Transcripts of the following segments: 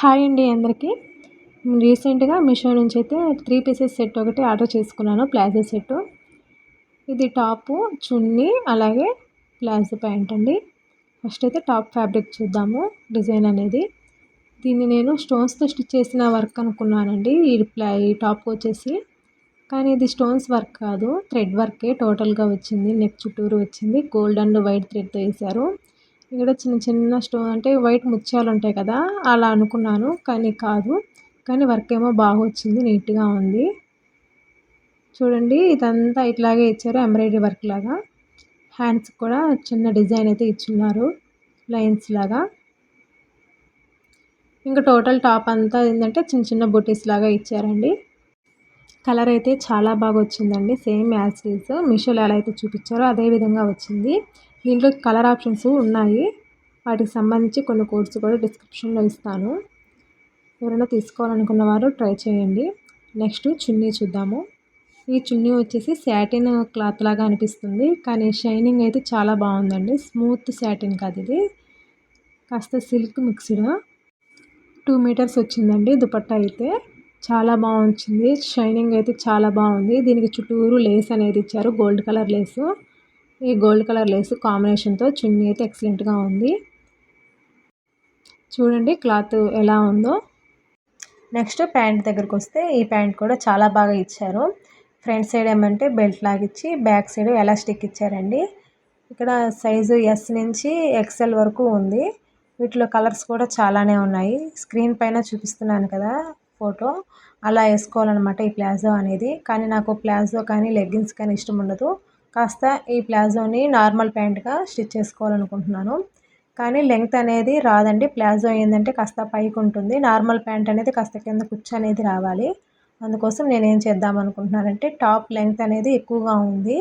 Hi అండి అందరికీ. రీసెంట్గా మీషో నుంచి అయితే త్రీ పీసెస్ సెట్ ఒకటి ఆర్డర్ చేసుకున్నాను ప్లాజో సెట్. ఇది టాపు చున్నీ అలాగే ప్లాజో ప్యాంట్ అండి. ఫస్ట్ అయితే టాప్ ఫ్యాబ్రిక్ చూద్దాము డిజైన్ అనేది. దీన్ని నేను స్టోన్స్తో స్టిచ్ చేసిన వర్క్ అనుకున్నానండి ఈ ప్లా ఈ టాప్ వచ్చేసి. కానీ ఇది స్టోన్స్ వర్క్ కాదు థ్రెడ్ వర్కే టోటల్గా వచ్చింది నెక్ చుట్టూరు వచ్చింది గోల్డ్ అండ్ వైట్ థ్రెడ్తో వేశారు. ఇక్కడ చిన్న చిన్న స్టోన్ అంటే వైట్ ముత్యాలు ఉంటాయి కదా అలా అనుకున్నాను కానీ కాదు. కానీ వర్క్ ఏమో బాగా వచ్చింది నీట్గా ఉంది. చూడండి ఇదంతా ఇట్లాగే ఇచ్చారు ఎంబ్రాయిడరీ వర్క్ లాగా. హ్యాండ్స్ కూడా చిన్న డిజైన్ అయితే ఇచ్చున్నారు లైన్స్ లాగా. ఇంకా టోటల్ టాప్ అంతా ఏంటంటే చిన్న చిన్న బుటీస్ లాగా ఇచ్చారండి. కలర్ అయితే చాలా బాగా వచ్చిందండి సేమ్ యాజ్ ఈజ్. మీషోలో ఎలా అయితే చూపించారో అదే విధంగా వచ్చింది. దీంట్లో కలర్ ఆప్షన్స్ ఉన్నాయి. వాటికి సంబంధించి కొన్ని కోడ్స్ కూడా డిస్క్రిప్షన్లో ఇస్తాను. ఎవరైనా తీసుకోవాలనుకున్న వారు ట్రై చేయండి. నెక్స్ట్ చున్నీ చూద్దాము. ఈ చున్నీ వచ్చేసి శాటిన్ క్లాత్ లాగా అనిపిస్తుంది. కానీ షైనింగ్ అయితే చాలా బాగుందండి. స్మూత్ శాటిన్ కాదు ఇది. కాస్త సిల్క్ మిక్స్డ్. టూ మీటర్స్ వచ్చిందండి దుపట్టా అయితే. చాలా బాగుంది. షైనింగ్ అయితే చాలా బాగుంది. దీనికి చుట్టూరు లేస్ అనేది ఇచ్చారు. Gold colour lace. ఈ గోల్డ్ కలర్ లేస్ కాంబినేషన్తో చున్నీ అయితే ఎక్సలెంట్గా ఉంది. చూడండి క్లాత్ ఎలా ఉందో. నెక్స్ట్ ప్యాంట్ దగ్గరకు వస్తే ఈ ప్యాంట్ కూడా చాలా బాగా ఇచ్చారు. ఫ్రంట్ సైడ్ ఏమంటే బెల్ట్ లాగా ఇచ్చి బ్యాక్ సైడ్ ఎలాస్టిక్ ఇచ్చారండి. ఇక్కడ సైజు ఎస్ నుంచి ఎక్సెల్ వరకు ఉంది. వీటిలో కలర్స్ కూడా చాలానే ఉన్నాయి. స్క్రీన్ పైన చూపిస్తున్నాను కదా ఫోటో. అలా వేసుకోవాలన్నమాట ఈ ప్లాజో అనేది. కానీ నాకు ప్లాజో కానీ లెగ్గిన్స్ కానీ ఇష్టం ఉండదు. కాస్త ఈ ప్లాజోని నార్మల్ ప్యాంట్గా స్టిచ్ చేసుకోవాలనుకుంటున్నాను. కానీ లెంగ్త్ అనేది రాదండి. ప్లాజో ఏంటంటే కాస్త పైకి ఉంటుంది. నార్మల్ ప్యాంట్ అనేది కాస్త కింద కుచ్చు అనేది రావాలి. అందుకోసం నేను ఏం చేద్దాం అనుకుంటున్నానంటే టాప్ లెంగ్త్ అనేది ఎక్కువగా ఉంది.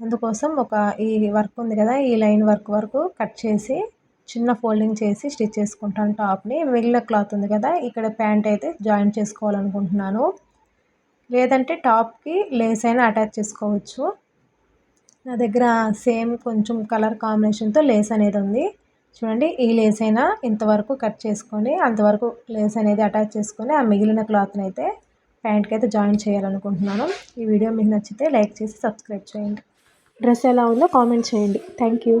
అందుకోసం ఒక ఈ వర్క్ ఉంది కదా ఈ లైన్ వర్క్ వరకు కట్ చేసి చిన్న ఫోల్డింగ్ చేసి స్టిచ్ చేసుకుంటాను టాప్ని. మిగిలిన క్లాత్ ఉంది కదా ఇక్కడ ప్యాంట్ అయితే జాయిన్ చేసుకోవాలనుకుంటున్నాను. లేదంటే టాప్కి లేస్ అయినా అటాచ్ చేసుకోవచ్చు. నా దగ్గర సేమ్ కొంచెం కలర్ కాంబినేషన్తో లేస్ అనేది ఉంది. చూడండి ఈ లేస్ అయినా ఇంతవరకు కట్ చేసుకొని అంతవరకు లేస్ అనేది అటాచ్ చేసుకొని ఆ మిగిలిన క్లాత్ని అయితే ప్యాంట్కి అయితే జాయిన్ చేయాలనుకుంటున్నాను. ఈ వీడియో మీకు నచ్చితే లైక్ చేసి సబ్స్క్రైబ్ చేయండి. డ్రెస్ ఎలా ఉందో కామెంట్ చేయండి. Thank you.